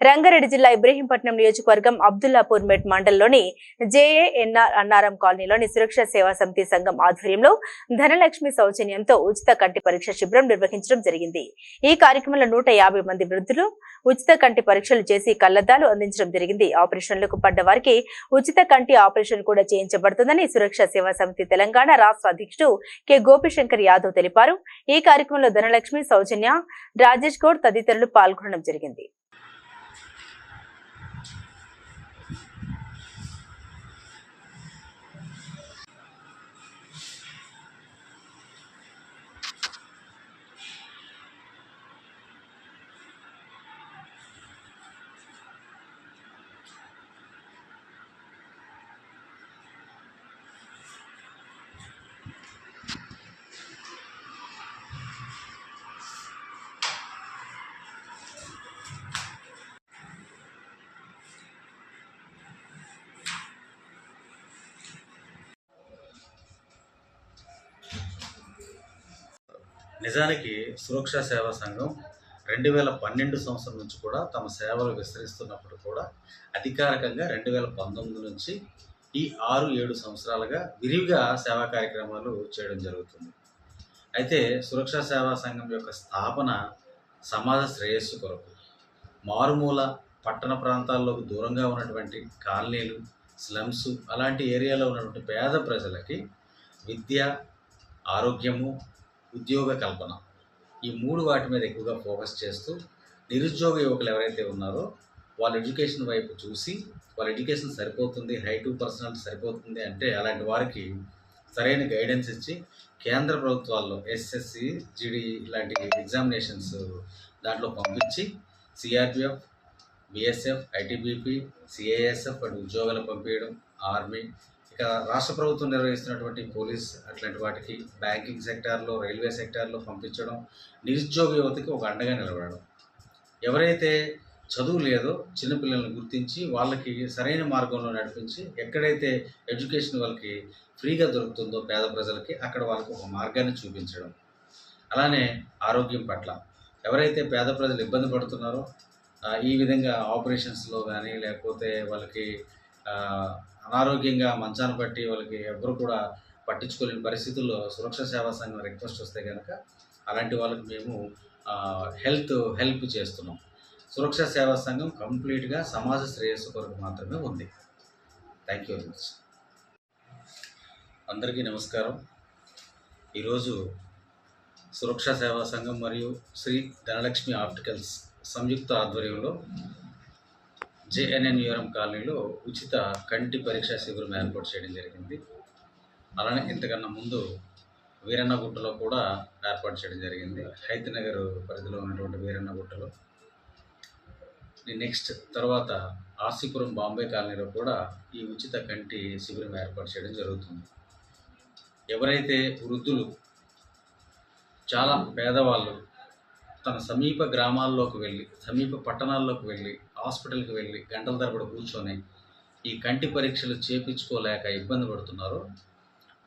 రంగారెడ్డి జిల్లా ఇబ్రహీంపట్నం నియోజకవర్గం అబ్దుల్లాపూర్ మెట్ మండలంలోని జేఏఎన్ఆర్ అన్నారం కాలనీలోని సురక్ష సేవా సమితి సంఘం ఆధ్వర్యంలో ధనలక్ష్మి సౌజన్యంతో ఉచిత కంటి పరీక్ష శిబిరం నిర్వహించడం జరిగింది. ఈ కార్యక్రమంలో నూట యాభై మంది వృద్ధులు ఉచిత కంటి పరీక్షలు చేసి కళ్ళద్దాలు అందించడం జరిగింది. ఆపరేషన్లకు పడ్డ వారికి ఉచిత కంటి ఆపరేషన్ కూడా చేయించబడుతుందని సురక్ష సేవా సమితి తెలంగాణ రాష్ట్ర అధ్యక్షుడు కె. గోపిశంకర్ యాదవ్ తెలిపారు. ఈ కార్యక్రమంలో ధనలక్ష్మి సౌజన్య రాజేష్ గౌడ్ తదితరులు పాల్గొనడం జరిగింది. నిజానికి సురక్షా సేవా సంఘం రెండు వేల పన్నెండు సంవత్సరం నుంచి కూడా తమ సేవలు విస్తరిస్తున్నప్పుడు కూడా అధికారికంగా రెండు వేల పంతొమ్మిది నుంచి ఈ ఆరు ఏడు సంవత్సరాలుగా విరివిగా సేవా కార్యక్రమాలు చేయడం జరుగుతుంది. అయితే సురక్షా సేవా సంఘం యొక్క స్థాపన సమాజ శ్రేయస్సు కొరకు మారుమూల పట్టణ ప్రాంతాల్లోకి దూరంగా ఉన్నటువంటి కాలనీలు స్లమ్స్ అలాంటి ఏరియాలో ఉన్నటువంటి పేద ప్రజలకి విద్య ఆరోగ్యము ఉద్యోగ కల్పన. ఈ మూడు వాటి మీద ఎక్కువగా ఫోకస్ చేస్తూ నిరుద్యోగ యువకులు ఎవరైతే ఉన్నారో వాళ్ళ ఎడ్యుకేషన్ వైపు చూసి వాళ్ళ ఎడ్యుకేషన్ సరిపోతుంది హై టూ పర్సనల్ సరిపోతుంది అంటే అలాంటి వారికి సరైన గైడెన్స్ ఇచ్చి కేంద్ర ప్రభుత్వాల్లో ఎస్ఎస్సి జిడి ఇలాంటి ఎగ్జామినేషన్స్ దాంట్లో పంపించి సిఆర్పిఎఫ్ బిఎస్ఎఫ్ ఐటీబీపీ సిఐఎస్ఎఫ్ వంటి ఉద్యోగాలు పంపించడం ఆర్మీ ఇక రాష్ట్ర ప్రభుత్వం నిర్వహిస్తున్నటువంటి పోలీస్ అట్లాంటి వాటికి బ్యాంకింగ్ సెక్టార్లో రైల్వే సెక్టార్లో పంపించడం నిరుద్యోగ యువతకి ఒక అండగా నిలబడడం. ఎవరైతే చదువు లేదో చిన్నపిల్లల్ని గుర్తించి వాళ్ళకి సరైన మార్గంలో నడిపించి ఎక్కడైతే ఎడ్యుకేషన్ వాళ్ళకి ఫ్రీగా దొరుకుతుందో పేద ప్రజలకి అక్కడ వాళ్ళకి ఒక మార్గాన్ని చూపించడం. అలానే ఆరోగ్యం పట్ల. ఎవరైతే పేద ప్రజలు ఇబ్బంది పడుతున్నారో ఈ విధంగా ఆపరేషన్స్లో కానీ లేకపోతే వాళ్ళకి అనారోగ్యంగా మంచాన పట్టి వాళ్ళకి ఎవరు కూడా పట్టించుకోలేని పరిస్థితుల్లో సురక్ష సేవా సంఘం రిక్వెస్ట్ వస్తే కనుక అలాంటి వాళ్ళకి మేము హెల్త్ హెల్ప్ చేస్తున్నాం. సురక్ష సేవా సంఘం కంప్లీట్గా సమాజ శ్రేయస్సు కొరకు మాత్రమే ఉంది. థ్యాంక్ యూ వెరీ మచ్ అందరికీ నమస్కారం. ఈరోజు సురక్ష సేవా సంఘం మరియు శ్రీ ధనలక్ష్మి ఆప్టికల్స్ సంయుక్త ఆధ్వర్యంలో జేఎన్ఎన్యూఆర్ఎం కాలనీలో ఉచిత కంటి పరీక్ష శిబిరం ఏర్పాటు చేయడం జరిగింది. అలానే ఇంతకన్నా ముందు వీరన్నగుట్టలో కూడా ఏర్పాటు చేయడం జరిగింది. హైత్ నగర్ పరిధిలో ఉన్నటువంటి వీరన్నగుట్టలో. నెక్స్ట్ తర్వాత ఆసిపురం బాంబే కాలనీలో కూడా ఈ ఉచిత కంటి శిబిరం ఏర్పాటు చేయడం జరుగుతుంది. ఎవరైతే వృద్ధులు చాలా పేదవాళ్ళు తన సమీప గ్రామాల్లోకి వెళ్ళి సమీప పట్టణాల్లోకి వెళ్ళి హాస్పిటల్కి వెళ్ళి గంటల తరబడి కూర్చొని ఈ కంటి పరీక్షలు చేపించుకోలేక ఇబ్బంది పడుతున్నారో.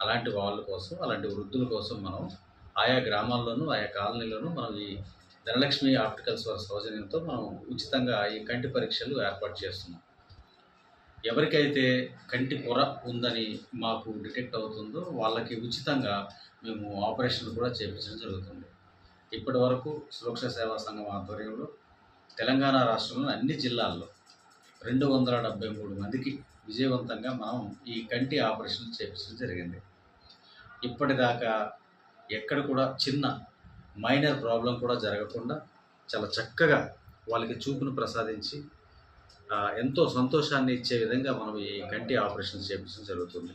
అలాంటి వాళ్ళ కోసం అలాంటి వృద్ధుల కోసం మనం ఆయా గ్రామాల్లోనూ ఆయా కాలనీలోనూ మనం ఈ ధనలక్ష్మి ఆప్టికల్స్ వారి సౌజన్యంతో మనం ఉచితంగా ఈ కంటి పరీక్షలు ఏర్పాటు చేస్తున్నాం. ఎవరికైతే కంటి పొర ఉందని మాకు డిటెక్ట్ అవుతుందో వాళ్ళకి ఉచితంగా మేము ఆపరేషన్లు కూడా చేయించడం జరుగుతుంది. ఇప్పటి వరకు సురక్ష సేవా సంఘం ఆధ్వర్యంలో తెలంగాణ రాష్ట్రంలోని అన్ని జిల్లాల్లో రెండు వందల డెబ్బై మూడు మందికి విజయవంతంగా మనం ఈ కంటి ఆపరేషన్ చేయించడం జరిగింది. ఇప్పటిదాకా ఎక్కడ కూడా చిన్న మైనర్ ప్రాబ్లం కూడా జరగకుండా చాలా చక్కగా వాళ్ళకి చూపును ప్రసాదించి ఎంతో సంతోషాన్ని ఇచ్చే విధంగా మనం ఈ కంటి ఆపరేషన్ చేయించడం జరుగుతుంది.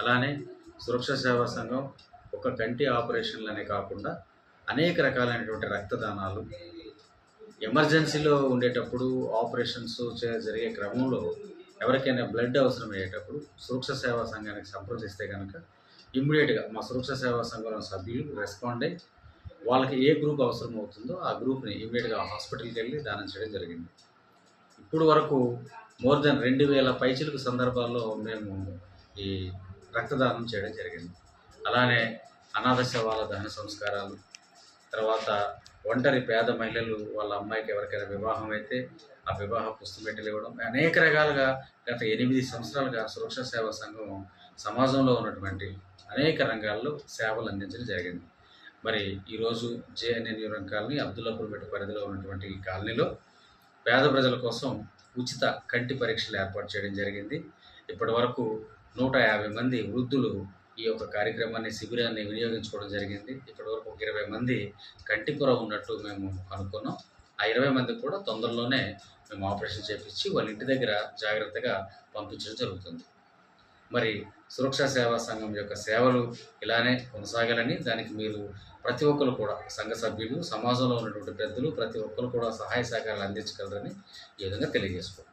అలానే సురక్ష సేవా సంఘం ఒక కంటి ఆపరేషన్లనే కాకుండా అనేక రకాలైనటువంటి రక్తదానాలు ఎమర్జెన్సీలో ఉండేటప్పుడు ఆపరేషన్స్ జరిగే క్రమంలో ఎవరికైనా బ్లడ్ అవసరం అయ్యేటప్పుడు సురక్ష సేవా సంఘానికి సంప్రదిస్తే కనుక ఇమ్మీడియట్గా మా సురక్ష సేవా సంఘంలో సభ్యులు రెస్పాండ్ అయ్యి వాళ్ళకి ఏ గ్రూప్ అవసరం అవుతుందో ఆ గ్రూప్ని ఇమ్మీడియట్గా హాస్పిటల్కి వెళ్ళి దానం చేయడం జరిగింది. ఇప్పుడు వరకు మోర్ దెన్ రెండు వేల పైచిలకు సందర్భాల్లో మేము ఈ రక్తదానం చేయడం జరిగింది. అలానే అనాథ శవాల దహన సంస్కారాలు తర్వాత ఒంటరి పేద మహిళలు వాళ్ళ అమ్మాయికి ఎవరికైనా వివాహం అయితే ఆ వివాహ పుస్తమెట్టలు ఇవ్వడం అనేక రకాలుగా గత ఎనిమిది సంవత్సరాలుగా సురక్షా సేవా సంఘం సమాజంలో ఉన్నటువంటి అనేక రంగాల్లో సేవలు అందించడం జరిగింది. మరి ఈరోజు జేఎన్ఎన్యూ యూరన్ కాలనీ అబ్దుల్లాపూర్ పరిధిలో ఉన్నటువంటి ఈ కాలనీలో పేద ప్రజల కోసం ఉచిత కంటి పరీక్షలు ఏర్పాటు చేయడం జరిగింది. ఇప్పటి వరకు నూట యాభై మంది వృద్ధులు ఈ యొక్క కార్యక్రమాన్ని శిబిరాన్ని వినియోగించుకోవడం జరిగింది. ఇప్పటి వరకు ఒక ఇరవై మంది కంటి పొర ఉన్నట్లు మేము అనుకున్నాం. ఆ ఇరవై మందికి కూడా తొందరలోనే మేము ఆపరేషన్ చేపించి వాళ్ళ ఇంటి దగ్గర జాగ్రత్తగా పంపించడం జరుగుతుంది. మరి సురక్షా సేవా సంఘం యొక్క సేవలు ఇలానే కొనసాగాలని దానికి మీరు ప్రతి ఒక్కరు కూడా సంఘ సభ్యులు సమాజంలో ఉన్నటువంటి పెద్దలు ప్రతి ఒక్కరు కూడా సహాయ సహకారాలు అందించగలరని ఈ విధంగా తెలియజేసుకోండి